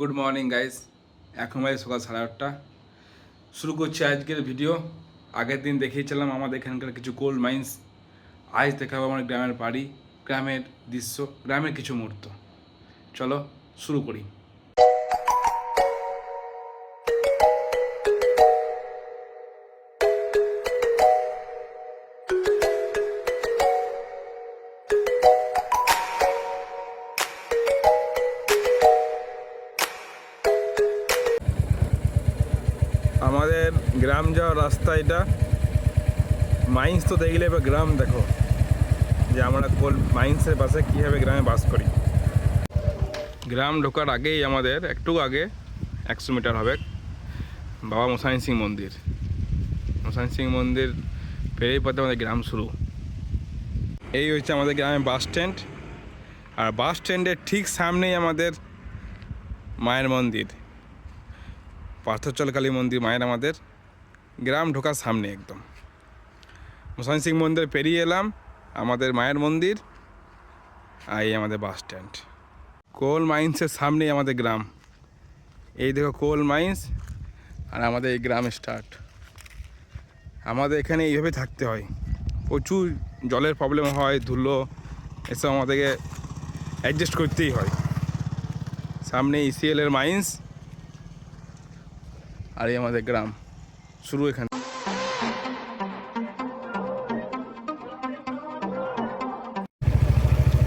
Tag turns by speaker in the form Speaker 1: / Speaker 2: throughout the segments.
Speaker 1: Good morning guys এখন বাজে সকাল সাড়ে আটটা। শুরু করছি আজকের ভিডিও আগের দিন দেখিয়েছিলাম আমাদের এখানকার কিছু গোল্ড মাইন্স আজ দেখা হবে আমার গ্রামের বাড়ি, গ্রামের দৃশ্য, গ্রামের কিছু মুহূর্ত। চলো, শুরু করি। আমাদের গ্রাম যাওয়ার রাস্তা এটা। মাইন্স তো দেখলে এবার গ্রাম দেখো, যে আমরা কোল মাইন্সের পাশে কীভাবে গ্রামে বাস করি। গ্রাম ঢোকার আগেই আমাদের, একটু আগে, একশো মিটার হবে। বাবা মশাইন সিং মন্দির। মশাইন সিং মন্দির পেরিয়ে পথে আমাদের গ্রাম শুরু। এই হচ্ছে আমাদের গ্রামে বাস স্ট্যান্ড আর বাস স্ট্যান্ডের ঠিক সামনেই আমাদের মায়ের মন্দির। পার্থচল কালী মন্দির মায়ের আমাদের গ্রাম ঢোকার সামনে একদম। মোসাইন সিং মন্দির পেরিয়ে এলাম, আমাদের মায়ের মন্দির আর এই আমাদের বাস স্ট্যান্ড। কোল মাইন্সের সামনেই আমাদের গ্রাম। এই দেখো কোল মাইন্স আর আমাদের এই গ্রাম স্টার্ট। আমাদের এখানে এইভাবে থাকতে হয়। প্রচুর জলের প্রবলেম হয়, ধুলো, এসব আমাদেরকে অ্যাডজাস্ট করতেই হয়। সামনে ইসিএলের মাইন্স আর এই আমাদের গ্রাম। শুরু এখানে।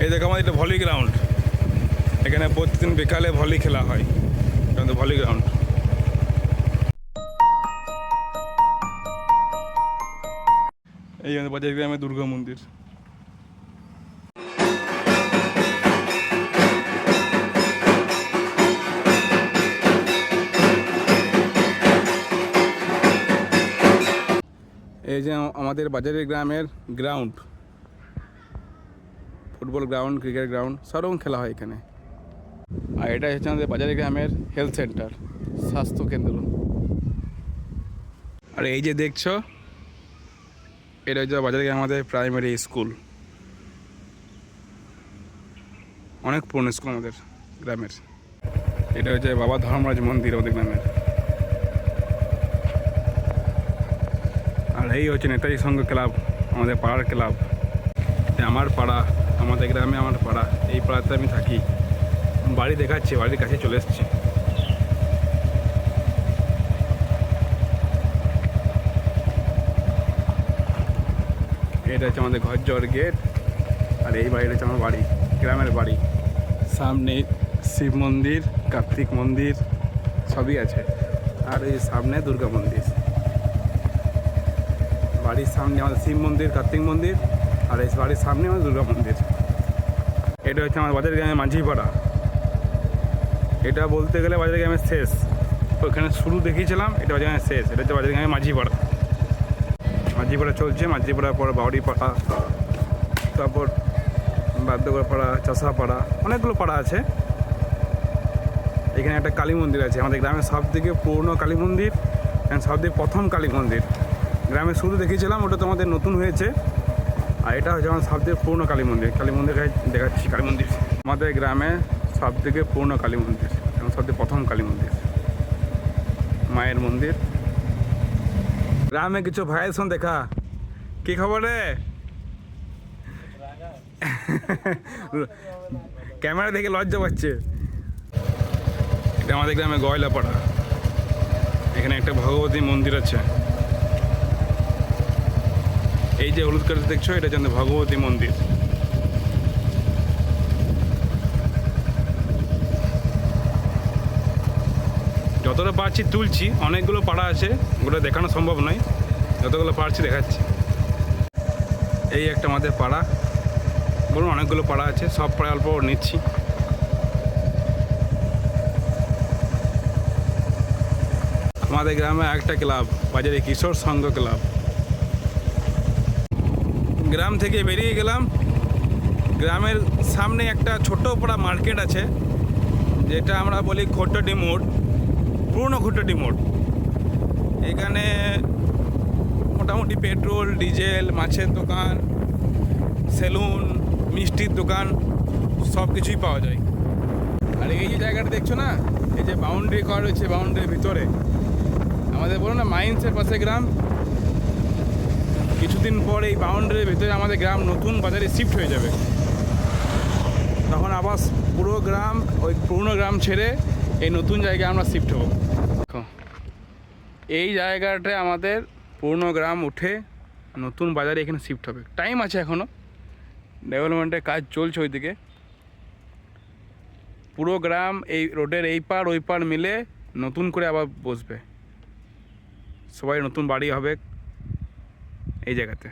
Speaker 1: এই দেখো আমাদের এটা ভলি গ্রাউন্ড এখানে প্রতিদিন বিকালে ভলি খেলা হয়। এটা ভলি গ্রাউন্ড এই আমাদের বাজার গ্রামে দুর্গা মন্দির। এই যে আমাদের বাজারের গ্রামের ground football ground cricket ground সব রকম খেলা হয় এখানে। আর এটা হচ্ছে আমাদের বাজারের গ্রামের হেলথ সেন্টার স্বাস্থ্য কেন্দ্র। আর এই যে দেখছ, এটা হচ্ছে বাজারে আমাদের প্রাইমারি স্কুল অনেক পুরনো স্কুল আমাদের গ্রামের। এটা হচ্ছে বাবা ধর্মরাজ মন্দির আমাদের গ্রামের। এই হচ্ছে নেতাজি সংঘ ক্লাব, আমাদের পাড়ার ক্লাব। আমার পাড়া, আমাদের গ্রামে আমার পাড়া, এই পাড়াতে আমি থাকি। বাড়ি দেখাচ্ছি, বাড়ির কাছে চলে এসেছি। এটা হচ্ছে আমাদের ঘর জোর গেট, আর এই বাড়িটা হচ্ছে আমার বাড়ি, গ্রামের বাড়ি। সামনে শিব মন্দির, কার্তিক মন্দির, সবই আছে। আর এই সামনে দুর্গা মন্দির। বাড়ির সামনে আমাদের শিব মন্দির, কার্তিক মন্দির, আর এই বাড়ির সামনে আমাদের দুর্গা মন্দির। এটা হচ্ছে আমার বাজার গ্রামের মাঝিপাড়া এটা বলতে গেলে বাজার গ্রামের শেষ। ওখানে শুরু দেখিয়েছিলাম, এটা বাজার গ্রামের শেষ। এটা হচ্ছে বাজার গ্রামের মাঝিপাড়া মাঝিপাড়া চলছে মাঝিপাড়ার পর বাউরি পাড়া, তারপর বাদ্যগর পাড়া চাষাপাড়া অনেকগুলো পাড়া আছে। এখানে একটা কালী মন্দির আছে, আমাদের গ্রামের সব থেকে পুরনো কালী মন্দির সব থেকে প্রথম কালী মন্দির। গ্রামে শুধু দেখিয়েছিলাম, ওটা তো আমাদের নতুন হয়েছে। আর এটা হচ্ছে আমার সব থেকে পুরনো কালী মন্দির। কালী মন্দির দেখাচ্ছি কালী মন্দির। আমাদের গ্রামে সব থেকে পুরনো কালী মন্দির, এবং সব থেকে প্রথম কালী মন্দির। মায়ের মন্দির। গ্রামে কিছু ভাইয়ের দেখা। কি খবর রে? ক্যামেরা দেখে লজ্জা পাচ্ছে। এটা আমাদের গ্রামে গয়লাপাড়া। এখানে একটা ভগবতী মন্দির আছে। এই যে হলুদ কালার দেখছ, এটা হচ্ছে ভগবতী মন্দির। যতটা পারছি তুলছি, অনেকগুলো পাড়া আছে, ওগুলো দেখানো সম্ভব নয়, যতগুলো পারছি দেখাচ্ছি। এই একটা আমাদের পাড়া, বলুন অনেকগুলো পাড়া আছে, সব পাড়া অল্প নিচ্ছি। আমাদের গ্রামে একটা ক্লাব, বাজারে কিশোর সংঘ ক্লাব। গ্রাম থেকে বেরিয়ে গেলাম। গ্রামের সামনে একটা ছোট পড়া মার্কেট আছে, যেটা আমরা বলি খোট্টটি মোড়, পুরনো খোট্টটি মোড়। এখানে মোটামুটি পেট্রোল, ডিজেল, মাছের দোকান, সেলুন, মিষ্টির দোকান, সব কিছুই পাওয়া যায়। আর এই যে জায়গাটা দেখছ না? এই যে বাউন্ডারি করা রয়েছে বাউন্ডারির ভিতরে। আমাদের বলো না, মাইন্সের পাশে গ্রাম কিছুদিন পর এই বাউন্ডারির ভিতরে আমাদের গ্রাম নতুন বাজারে শিফট হয়ে যাবে। তখন আবার পুরো গ্রাম, ওই পুরনো গ্রাম ছেড়ে এই নতুন জায়গায় আমরা শিফট হব। এই জায়গাটায় আমাদের পুরনো গ্রাম উঠে নতুন বাজারে এখানে শিফট হবে। টাইম আছে এখনও ডেভেলপমেন্টের কাজ চলছে ওইদিকে। পুরো গ্রাম এই রোডের এই পার ওই পার মিলে নতুন করে আবার বসবে। সবাই নতুন বাড়ি হবে এই জায়গাতে।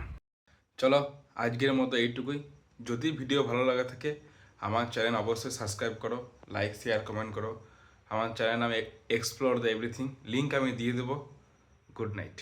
Speaker 1: চলো, আজকের মতো এইটুকুই। যদি ভিডিও ভালো লাগা থাকে, আমার চ্যানেল অবশ্যই সাবস্ক্রাইব করো লাইক শেয়ার কমেন্ট করো। আমার চ্যানেল নাম এক্সপ্লোর দ্য এভরিথিং লিঙ্ক আমি দিয়ে দেবো। Good night